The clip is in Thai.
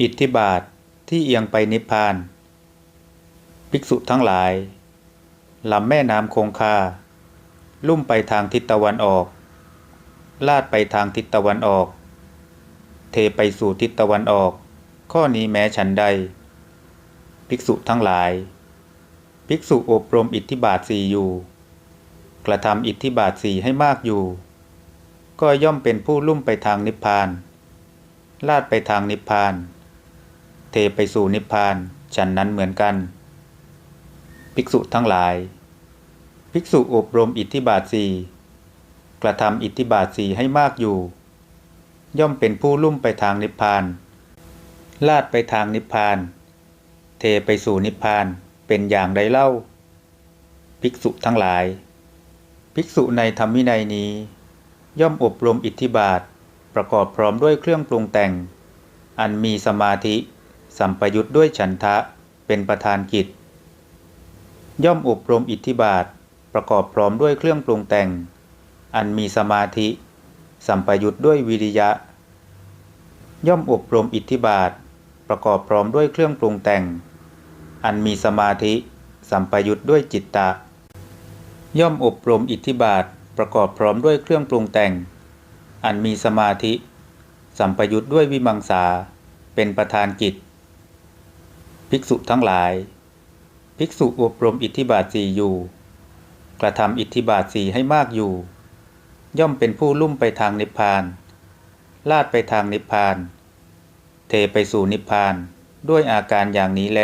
อิทธิบาทที่เอียงไปนิพพาน ภิกษุทั้งหลายลำแม่น้ำคงคา ลุ่มไปทางทิศตะวันออก ลาดไปทางทิศตะวันออก เทไปสู่ทิศตะวันออก ข้อนี้แม้ฉันใด ภิกษุทั้งหลาย ภิกษุอบรมอิทธิบาทสี่อยู่ กระทำอิทธิบาทสี่ให้มากอยู่ ก็ย่อมเป็นผู้ลุ่มไปทางนิพพาน ลาดไปทางนิพพาน เทไปสู่นิพพานฉันนั้นเหมือนกัน ภิกษุทั้งหลาย ภิกษุอบรมอิทธิบาทสี่กระทำอิทธิบาทสี่ให้มากอยู่ ย่อมเป็นผู้ลุ่มไปทางนิพพาน ลาดไปทางนิพพาน เทไปสู่นิพพานเป็นอย่างใดเล่า ภิกษุทั้งหลาย ภิกษุในธรรมวินัยนี้ ย่อมอบรมอิทธิบาทประกอบพร้อมด้วยเครื่องปรุงแต่ง อันมีสมาธิ สัมปยุทธ์ด้วยฉันทะเป็นประธานกิจ ย่อมอบรมอิทธิบาทประกอบพร้อมด้วยเครื่องปรุงแต่ง อันมีสมาธิ สัมปยุทธ์ด้วยวิริยะ ย่อมอบรมอิทธิบาทประกอบพร้อมด้วยเครื่องปรุงแต่ง อันมีสมาธิ สัมปยุทธ์ด้วยจิตตะ ย่อมอบรมอิทธิบาทประกอบพร้อมด้วยเครื่องปรุงแต่ง อันมีสมาธิ สัมปยุทธ์ด้วยวิมังสาเป็นประธานกิจ ภิกษุทั้งหลาย ภิกษุอบรมอิทธิบาทสี่อยู่ กระทำอิทธิบาทสี่ให้มากอยู่ ย่อมเป็นผู้ลุ่มไปทางนิพพาน ลาดไปทางนิพพาน เทไปสู่นิพพานด้วยอาการอย่างนี้แล